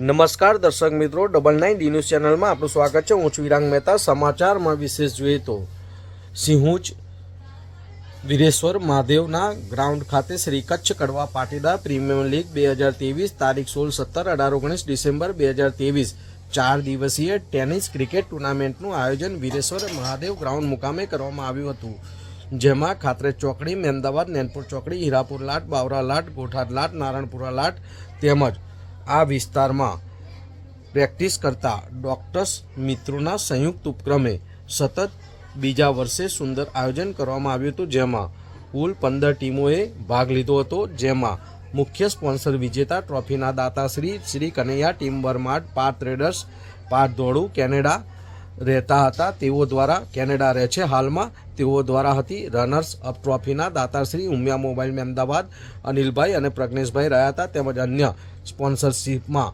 નમસ્કાર દર્શક મિત્રો ડબલ નાઇન ડી ન્યૂઝ ચેનલમાં આપનું સ્વાગત છે. હું છું વિરાંગ મહેતા. સમાચારમાં વિશેષ જોઈએ તો સિંહુજ વિરેશ્વર મહાદેવના ગ્રાઉન્ડ ખાતે શ્રી કચ્છ કડવા પાટીદાર પ્રીમિયર લીગ બે હજાર ત્રેવીસ તારીખ સોળ સત્તર અઢાર ઓગણીસ ડિસેમ્બર બે હજાર ત્રેવીસ ચાર દિવસીય ટેનિસ ક્રિકેટ ટુર્નામેન્ટનું આયોજન વિરેશ્વર મહાદેવ ગ્રાઉન્ડ મુકામે કરવામાં આવ્યું હતું, જેમાં ખાતરે ચોકડી મહેમદાવાદ નેનપુર ચોકડી, હીરાપુર લાટ, બાવરા લાટ ગોઠાદ લાટ, નારણપુરા લાટ તેમજ આ વિસ્તારમાં પ્રેક્ટિસ કરતા ડૉક્ટર્સ મિત્રોના સંયુક્ત ઉપક્રમે સતત બીજા વર્ષે સુંદર આયોજન કરવામાં આવ્યું હતું. જેમાં કુલ પંદર ટીમોએ ભાગ લીધો હતો. જેમાં મુખ્ય સ્પોન્સર વિજેતા ટ્રોફીના દાતાશ્રી શ્રી કનૈયા, ટીમ બરમાડ પાર ટ્રેડર્સ પાર ધોળું, કેનેડા રહેતા હતા. તેઓ દ્વારા કેનેડા રહે છે. હાલમાં તેઓ દ્વારા હતી રનર્સ અપ ટ્રોફીના દાતાશ્રી ઉમિયા મોબાઈલ મેં અમદાવાદ, અનિલભાઈ અને પ્રજ્ઞેશભાઈ રહ્યા હતા. તેમજ અન્ય સ્પોન્સરશીપમાં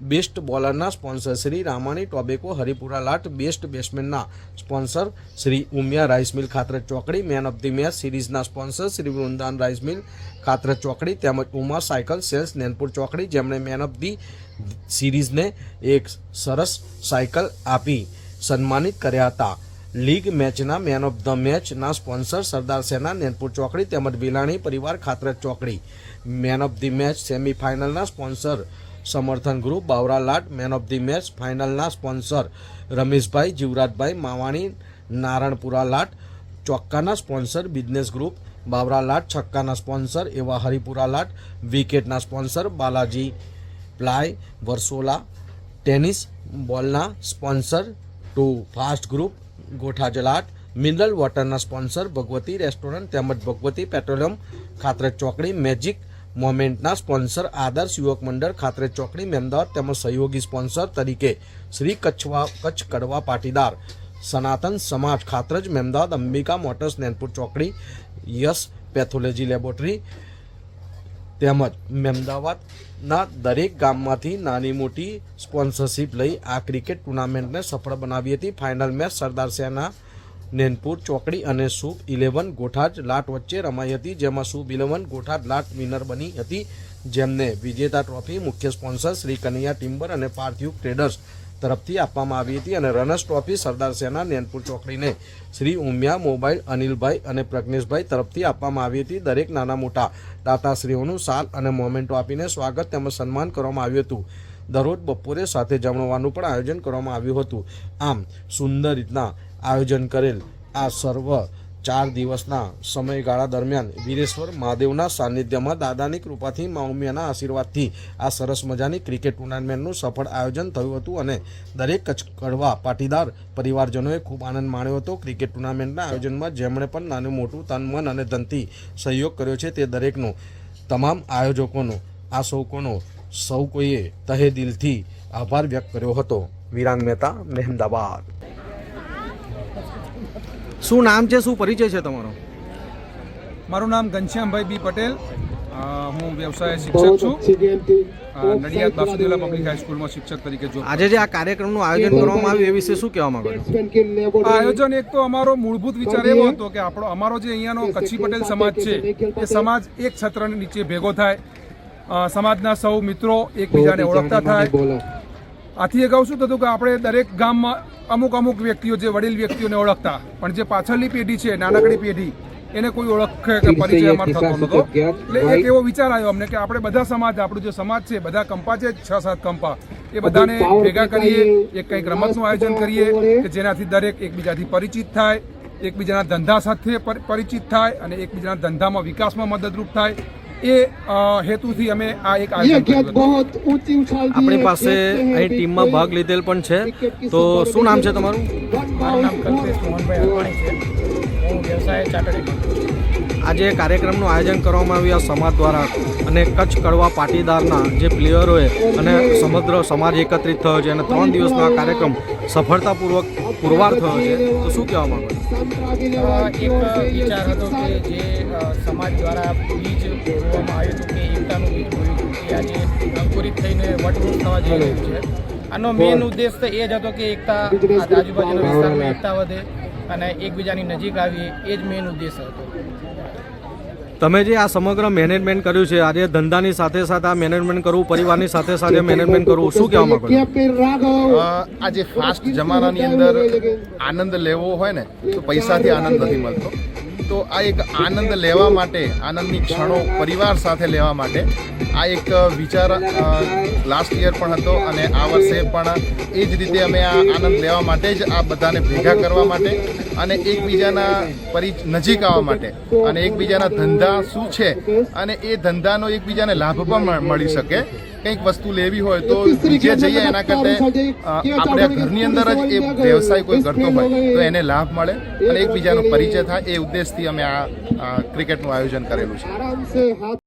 બેસ્ટ બોલરના સ્પોન્સર શ્રી રામાણી, ટોબેકો, હરિપુરા લાટ, best બેટ્સમેનના sponsor Shri Umiya rice mill ખાતર ચોકડી, man of the match સિરીઝના sponsor Shri Vrundan rice mill ખાતર ચોકડી, તેમજ ઉમા સાયકલ સેલ્સ નેનપુર ચોકડી, જેમણે મેન ઓફ ધી સિરીઝને એક સરસ સાયકલ આપી. સન્માનિત કર્યા હતા. લીગ મેચના મેન ઓફ ધ મેચના સ્પોન્સર સરદાર સેના, નેનપુર ચોકડી તેમજ વિલાણી પરિવાર ખાતરજ ચોકડી. મેન ઓફ ધી મેચ સેમીફાઇનલના સ્પોન્સર સમર્થન ગ્રુપ બાવરા લાટ મેન ઓફ ધી મેચ ફાઇનલના સ્પોન્સર રમેશભાઈ, જીવરાજભાઈ માવાણી, નારણપુરા લાટ, ચોક્કાના સ્પોન્સર બિઝનેસ ગ્રુપ બાવરા લાટ છક્કાના સ્પોન્સર એવા હરિપુરા લાટ, વિકેટના sponsor Balaji ply, Varsola, tennis બોલના sponsor two fast group, Gotha જલાટ, mineral વોટરના સ્પોન્સર, ભગવતી રેસ્ટોરન્ટ તેમજ ભગવતી પેટ્રોલિયમ ખાતરે ચોકડી, મેજિક મોમેન્ટના સ્પોન્સર, આદર્શ યુવક મંડળ ખાતરે ચોકડી મેમદાર તેમજ સહયોગી સ્પોન્સર તરીકે શ્રી કચ્છવા, કચ્છ કડવા પાટીદાર, સનાતન સમાજ ખાતરજ મેમદાદ અંબિકા મોટર્સ, નેનપુર ચોકડી યસ પેથોલોજી લેબોરેટરી તેમજ મહેમદાવાદના દરેક ગામમાંથી નાની મોટી સ્પોન્સરશિપ લઈ આ ક્રિકેટ ટુર્નામેન્ટને સફળ બનાવી હતી. ફાઇનલ મેચ સરદાર સેના, નેનપુર, ચોકડી અને શુભ ઇલેવન ગોઠાજ લાટ વચ્ચે રમાઈ હતી, જેમાં શુભ ઇલેવન ગોઠાજ લાટ વિનર બની હતી. જેમને વિજેતા ટ્રોફી મુખ્ય સ્પોન્સર શ્રી કનૈયા ટિમ્બર અને પાર્થિવ ટ્રેડર્સ તરફથી આપવામાં આવી હતી અને રનર્સ ટ્રોફી સરદાર સેના નેનપુર ચોકડીને શ્રી ઉમિયા, મોબાઈલ, અનિલભાઈ અને પ્રજ્ઞેશભાઈ તરફથી આપવામાં આવી હતી. દરેક નાના મોટા દાતાશ્રીઓનું સાલ અને મોમેન્ટો આપીને સ્વાગત તેમજ સન્માન કરવામાં આવ્યું હતું. દરરોજ બપોરે સાથે જમણવાનું પણ આયોજન કરવામાં આવ્યું હતું. આમ, સુંદર રીતના આયોજન કરેલ આ સર્વ ચાર દિવસના સમયગાળા દરમિયાન વીરેશ્વર મહાદેવના સાનિધ્યમાં દાદાની કૃપાથી માઉમિયાના આશીર્વાદથી આ સરસ મજાની ક્રિકેટ ટુર્નામેન્ટનું સફળ આયોજન થયું હતું અને દરેક કચ્છ કડવા પાટીદાર પરિવારજનોએ ખૂબ આનંદ માણ્યો હતો. ક્રિકેટ ટુર્નામેન્ટના આયોજનમાં જેમણે પણ નાનું મોટું તન, મન અને ધનથી સહયોગ કર્યો છે તે દરેકનો, તમામ આયોજકોનો, આ સૌકોનો, સૌ કોઈએ તહે દિલથી આભાર વ્યક્ત કર્યો હતો. વિરાંગ મહેતા મહેમદાબાદ શું નામ છે શું પરિચય છે તમારો? મારું નામ ઘનશ્યામભાઈ બી પટેલ. હું વ્યવસાય શિક્ષક છું. નડિયાદ બાસુદેલા પબ્લિક હાઈસ્કૂલમાં શિક્ષક તરીકે જો આજે જે આ કાર્યક્રમનું આયોજન કરવામાં આવ્યું એ વિશે શું કહેવા માંગો છો? આ આયોજન એક તો અમારો મૂળભૂત વિચાર એવો હતો કે આપણો અમારો જે અહીંયાનો કચ્છી પટેલ સમાજ છે એ સમાજ એક છત્રની નીચે ભેગો થાય. સમાજના સૌ મિત્રો એકબીજાને ઓળખતા થાય. આથી અગાઉ શું થતું કે આપણે દરેક ગામમાં અમુક અમુક વ્યક્તિઓ જે વડીલ વ્યક્તિઓને ઓળખતા પણ જે પાછળની પેઢી છે નાનકડી પેઢી એને કોઈ ઓળખે કે પરિચય અમારો થતો નહોતો એટલે એક એવો વિચાર આવ્યો અમને કે આપણે બધા સમાજ આપણું જે સમાજ છે બધા કંપા છે છ સાત કંપા. એ બધાને ભેગા કરીએ એક કંઈક રમતનું આયોજન કરીએ કે જેનાથી દરેક એકબીજાથી પરિચિત થાય એકબીજાના ધંધા સાથે પરિચિત થાય અને એકબીજાના ધંધામાં વિકાસમાં મદદરૂપ થાય. એ હેતુથી અમે આ એક આપણી પાસે અહીં ટીમમાં ભાગ લીધેલ પણ છે. તો શું નામ છે તમારું? મારું નામ કલ્પેશ મોહનભાઈ અડવાણી છે. હું વ્યવસાય ચાર્ટર્ડ આજે કાર્યક્રમનું આયોજન કરવામાં આવ્યું આ સમાજ દ્વારા અને કચ્છ કડવા પાટીદારના જે પ્લેયરોએ અને સમગ્ર સમાજ એકત્રિત થયો છે અને ત્રણ દિવસનો આ કાર્યક્રમ સફળતાપૂર્વક પુરવાર થયો છે. તો શું કહેવા માંગો? એક વિચાર હતો કે જે સમાજ દ્વારા બીજ બોવામાં આવ્યું હતું કે એકતાનું બીજ બોયું હતું કે આજે અંકુરિત થઈને વટવૃક્ષ થવા જઈ રહ્યું છે. આનો મેઇન ઉદ્દેશ તો એ જ હતો કે એકતા આજુબાજુના વિસ્તારમાં એકતા વધે. અને એકબીજાની નજીક આવીએ એ જ મેઇન ઉદ્દેશ હતો. તમે જે આ સમગ્ર મેનેજમેન્ટ કર્યું છે આજે ધંધાની સાથે સાથે આ મેનેજમેન્ટ કરવું પરિવારની સાથે સાથે મેનેજમેન્ટ કરવું શું કહેવા માંગો આજે આ જે ફાસ્ટ જમાનાની અંદર આનંદ લેવો હોય ને તો પૈસાથી આનંદ નથી મળતો. તો આ એક આનંદ લેવા માટે, આનંદની ક્ષણો પરિવાર સાથે લેવા માટે આ એક વિચાર લાસ્ટ યર પણ હતો અને આ વર્ષે પણ એ જ રીતે અમે આ આનંદ લેવા માટે જ આ બધાને ભેગા કરવા માટે અને એકબીજાના પરિ નજીક આવવા માટે. અને એકબીજાના ધંધા શું છે? અને એ ધંધાનો એકબીજાને લાભ પણ મળી શકે. કંઈક વસ્તુ લેવી હોય તો જે જઈએ એના કરતા આપણે ઘરની અંદર જ એ વ્યવસાય કોઈ કરતો હોય તો એને લાભ મળે અને એકબીજાનો પરિચય થાય એ ઉદ્દેશથી અમે આ આ ક્રિકેટનું આયોજન કરેલું છે.